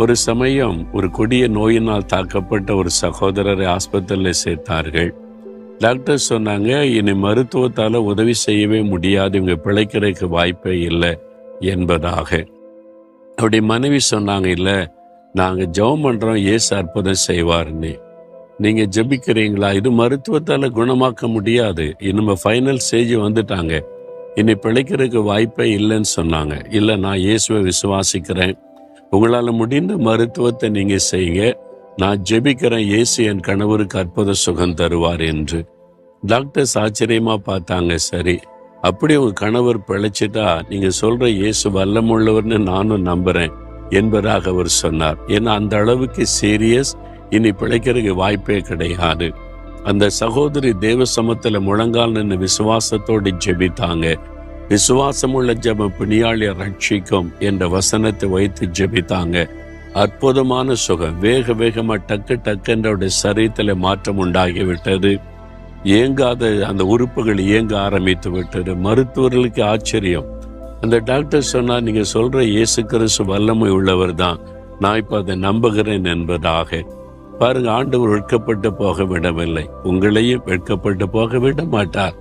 ஒரு சமயம் ஒரு கொடிய நோயினால் தாக்கப்பட்ட ஒரு சகோதரரை ஆஸ்பத்திரியில் சேர்த்தார்கள். டாக்டர் சொன்னாங்க இனி மருத்துவத்தால் உதவி செய்யவே முடியாது இவங்க பிழைக்கிறதுக்கு வாய்ப்பே இல்லை என்பதாக. அப்படி மனைவி சொன்னாங்க இல்லை நாங்கள் ஜெபம் பண்ணுறோம் ஏசு அற்புதம் செய்வார்னு நீங்கள் ஜெபிக்கிறீங்களா? இது மருத்துவத்தால் குணமாக்க முடியாது. இனிமே ஃபைனல் ஸ்டேஜ் வந்துட்டாங்க. இனி பிழைக்கிறதுக்கு வாய்ப்பே இல்லைன்னு சொன்னாங்க. இல்லை நான் இயேசுவை விசுவாசிக்கிறேன். உங்களால் முடிந்த மருத்துவத்தை நீங்க செய்யுங்க. நான் ஜெபிக்கிறேன் இயேசு என் கணவருக்கு அற்புத சுகம் தருவார் என்று. டாக்டர்ஸ் ஆச்சரியமா பார்த்தாங்க சரி. அப்படி உங்க கணவர் பிழைச்சிட்டா நீங்க சொல்ற இயேசு வல்லமுள்ளவர்னு நானும் நம்புறேன் என்பதாக அவர் சொன்னார். ஏன்னா அந்த அளவுக்கு சீரியஸ் இனி பிழைக்கிறதுக்கு வாய்ப்பே கிடையாது. அந்த சகோதரி தேவ சமத்துல முழங்கால் நின்று விசுவாசத்தோடு ஜெபித்தாங்க. விசுவாசமுள்ள ஜபம் பிணியாளிய ரட்சிக்கும் என்ற வசனத்தை வைத்து ஜெபித்தாங்க. அற்புதமான சுகம். வேக வேகமா டக்கு டக்குன்றவுடைய சரீரத்தில் மாற்றம் உண்டாகி விட்டது. இயங்காத அந்த உறுப்புகள் இயங்க ஆரம்பித்து விட்டது. மருத்துவர்களுக்கு ஆச்சரியம். அந்த டாக்டர் சொன்னா நீங்க சொல்ற இயேசு கிறிஸ்து வல்லமை உள்ளவர் தான். நான் இப்ப அதை நம்புகிறேன் என்பதாக. பாருங்க ஆண்டவர் வெட்கப்பட்டு போக விடவில்லை உங்களையும் வெட்கப்பட்டு போக விட மாட்டார்.